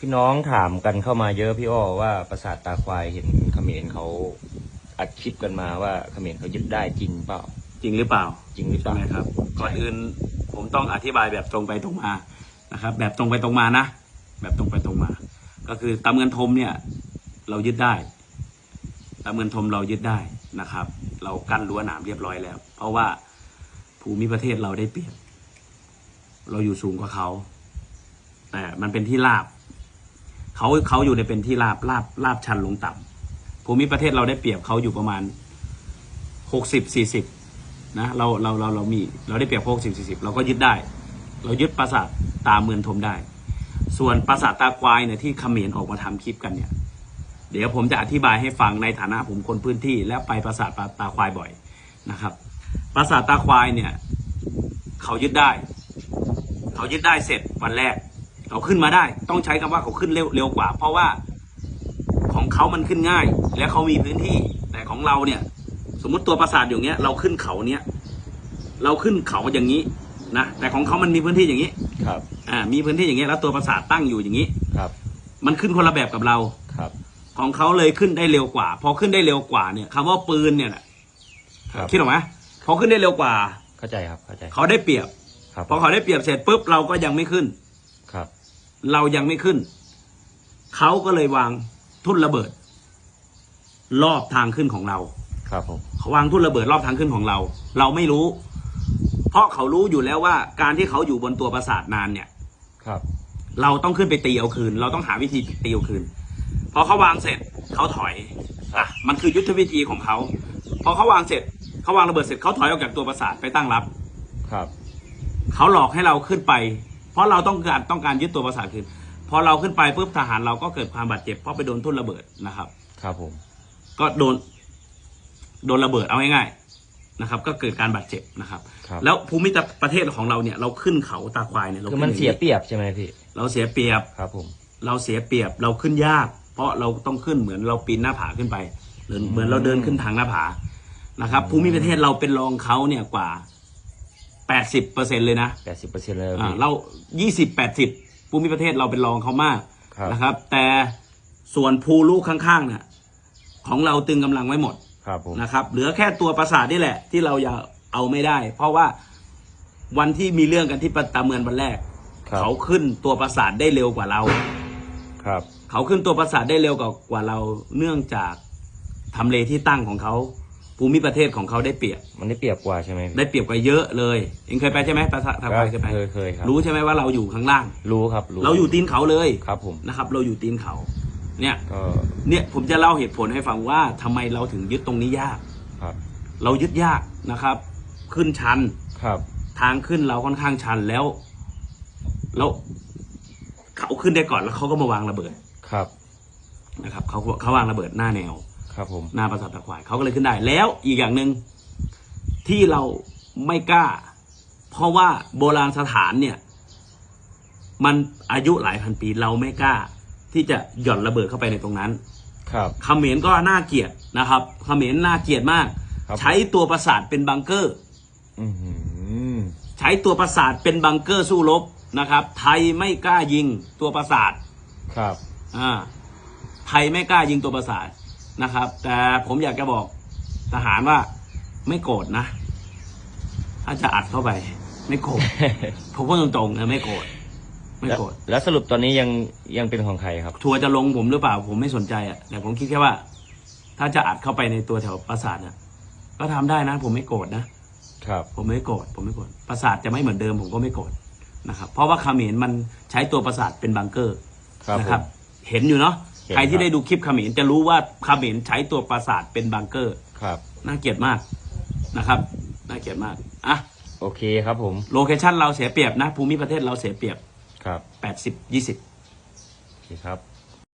พี่น้องถามกันเข้ามาเยอะพี่อ้อว่าปราสาทตาควายเห็นเขมรเขาอัดคลิปกันมาว่าเขมรเขายึดได้จริงเปล่า จริงหรือเปล่าจริงหรือเปใช่ล่า ไหมครับ ก่อนอื่นผมต้องอธิบายแบบตรงไปตรงมานะครับ แบบตรงไปตรงมานะ แบบตรงไปตรงมา ก็คือตามเงินทมเนี่ย เรายึดได้ตามเงินทมเรายึดได้นะครับ เรากั้นรั้วหนามเรียบร้อยแล้ว เพราะว่าภูมิประเทศเราได้เปรียบ เราอยู่สูงกว่าเขา แต่มันเป็นที่ราบ เขาเขาอยู่ในเป็นที่ราบราบราบชันลงต่ำภูมิประเทศเราได้เปรียบเขาอยู่ประมาณหกสิบสี่สิบนะเราเราเราเรามีเราได้เปรียบพวกสิบสี่สิบเราก็ยึดได้ เรายึดปราสาทตาเมือนทมได้ ส่วนปราสาทตาควายเนี่ยที่เขมรออกมาทำคลิปกันเนี่ยเดี๋ยวผมจะอธิบายให้ฟังในฐานะผมคนพื้นที่ และไปปราสาทตาควายบ่อยนะครับ ปราสาทตาควายเนี่ย เขายึดได้ เขายึดได้เสร็จวันแรก เขาขึ้นมาได้ ต้องใช้คำว่าเขาขึ้นเร็วเร็วกว่า เพราะว่าของเขามันขึ้นง่าย และเขามีพื้นที่ แต่ของเราเนี่ย สมมุติตัวปราสาทอยู่เนี้ย เราขึ้นเขาเนี้ยเราขึ้นเขาอย่างนี้นะแต่ของเขามันมีพื้นที่อย่างนี้ครับอ่ามีพื้นที่อย่างนี้แล้วตัวปราสาทตั้งอยู่อย่างนี้ครับ มันขึ้นคนละแบบกับเราครับ ของเขาเลยขึ้นได้เร็วกว่า พอขึ้นได้เร็วกว่าเนี่ยคำว่าปืนเนี่ยนะครับคิดออกไหมพอขึ้นได้เร็วกว่า เข้าใจครับเข้าใจ เขาได้เปรียบครับพอเขาได้เปรียบเสร็จปุ๊บเราก็ยังไม่ขึ้นครับ เรายังไม่ขึ้น เขาก็เลยวางทุ่นระเบิด รอบทางขึ้นของเรา ครับผมเขาวางทุ่นระเบิดรอบทางขึ้นของเรา เราไม่รู้ เพราะเขารู้อยู่แล้วว่า การที่เขาอยู่บนตัวปราสาทนานเนี่ย ครับ เราต้องขึ้นไปตีเอาคืน เราต้องหาวิธีตีเอาคืนพอเขาวางเสร็จเขาถอยอะมันคือยุทธวิธีของเขาพอเขาวางเสร็จเขาวางระเบิดเสร็จเขาถอยออกจากตัวปราสาทไปตั้งรับ ครับ เขาหลอกให้เราขึ้นไปเพ ราะเราต้องการต้องการยึดตัวปราสาทคืนพอเราขึ้นไปปุ๊บทหารเราก็เกิดความบาดเจ็บเพราะไปโดนทุ่นระเบิดนะครับ ครับผม ก็โดนโดนระเบิดเอาง่ายๆนะครับ ก็เกิดการบาดเจ็บนะครับ ครับแล้วภูมิประเทศของเราเนี่ยเราขึ้นเขาตาควายเนี่ยเราคือขึ้มันอางเสียเปรียบใช่ไหมพี่เราเสียเปรียบ ครับผม เราเสียเปรียบเราขึ้นยาก เพราะเราต้องขึ้นเหมือนเราปีนหน้าผาขึ้นไปเหมือนเหมือนเราเดินขึ้นทางหน้าผานะครับ ภูมิประเทศเราเป็นรองเขาเนี่ยกว่า แปดสิบเปอร์เซ็นเลยนะแปดสิบเปอร์เซ็นต์เลยอ่าพี่เรายี่สิบแปดสิบภูมิประเทศเราเป็นรองเขามากครับนะครับ แต่ส่วนภูลูกข้างๆเนี่ยของเราตึงกำลังไว้หมดครับผมนะครับ เหลือแค่ตัวปราสาทนี่แหละ ที่เราอย่าเอาไม่ได้ เพราะว่าวันที่มีเรื่องกันที่ปะตาเมือนวันแรก ครับเขาขึ้นตัวปราสาทได้เร็วกว่าเรา ครับเขาขึ้นตัวปราสาทได้เร็วกว่ากว่าเราเนื่องจากทำเลที่ตั้งของเขา ภูมิประเทศของเขาได้เปรียบ มันได้เปรียบกว่าใช่ไหมพี่ได้เปรียบกว่าเยอะเลยเองเคยไปใช่ไหมปราสาททางไปเคยไป เคยเคยครับ รู้ใช่ไหมว่าเราอยู่ข้างล่าง รู้ครับ รู้เราอยู่ตีนเขาเลยครับผม นะครับ เราอยู่ตีนเขา เนี่ย ก็เนี่ยผมจะเล่าเหตุผลให้ฟังว่าทำไมเราถึงยึดตรงนี้ยาก ครับ เรายึดยากนะครับ ขึ้นชัน ครับ ทางขึ้นเราค่อนข้างชันแล้ว แล้วเขาขึ้นได้ก่อนแล้วเขาก็มาวางระเบิดครับ นะครับเขาเขาวางระเบิดหน้าแนว ครับผมหน้าปราสาทตะควายเขาก็เลยขึ้นได้ แล้วอีกอย่างหนึ่งที่เราไม่กล้า เพราะว่าโบราณสถานเนี่ย มันอายุหลายพันปีเราไม่กล้า ที่จะหย่อนระเบิดเข้าไปในตรงนั้น ครับเขมรก็น่าเกลียดนะครับเขมรน่าเกลียดมาก ครับใช้ตัวปราสาทเป็นบังเกอร์ อือหือใช้ตัวปราสาทเป็นบังเกอร์สู้รบนะครับ ไทยไม่กล้ายิงตัวปราสาทครับ อ่าไทยไม่กล้ายิงตัวประสาท นะครับ แต่ผมอยากจะบอกทหารว่าไม่โกรธนะ ถ้าจะอัดเข้าไป ไม่โกรธผมพูดตรงๆนะไม่โกรธไม่แล้วโกรธแล้วสรุปตอนนี้ยังยังเป็นของใครครับ ทัวร์จะลงผมหรือเปล่า ผมไม่สนใจอะแต่ผมคิดแค่ว่า ถ้าจะอัดเข้าไปในตัวแถวปราสาทอะ ก็ทำได้นะ ผมไม่โกรธนะครับ ผมไม่โกรธผมไม่โกรธปราสาทจะไม่เหมือนเดิม ผมก็ไม่โกรธนะครับ เพราะว่าเขมรมันใช้ตัวปราสาทเป็นบังเกอร์ครับนะผครับมเห็นอยู่เนาะเห็น ใครคที่รับได้ดูคลิปเขมรจะรู้ว่าเขมรใช้ตัวปราสาทเป็นบังเกอร์ ครับ น่าเกลียดมากนะครับ น่าเกลียดมาก อะ โอเคครับผม โลเคชันเราเสียเปรียบนะ ภูมิประเทศเราเสียเปรียบครับ80 20โอเคครับ